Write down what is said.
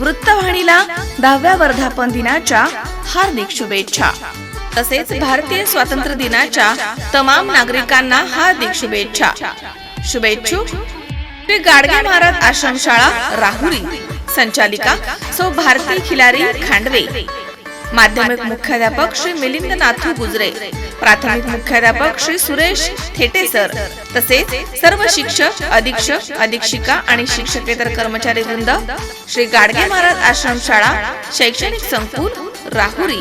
वृत्तवाहिनीला दहाव्या वर्धापन दिनाच्या हार्दिक शुभेच्छा. तसेच भारतीय स्वातंत्र्य दिनाच्या तमाम नागरिकांना हार्दिक शुभेच्छा. शुभेच्छुक श्री गाडगे महाराज आश्रमशाळा राहुरी संचालिका सौ भारती खिलारी खांडवे. माध्यमिक मुख्याध्यापक श्री मिलिंद नाथू गुजरे. प्राथमिक मुख्याध्यापक श्री सुरेश थेटे सर. तसेच सर्व शिक्षक अधीक्षक अधीक्षिका आणि शिक्षकेतर कर्मचारी वृंद श्री गाडगे महाराज आश्रमशाळा शैक्षणिक संकुल राहुरी.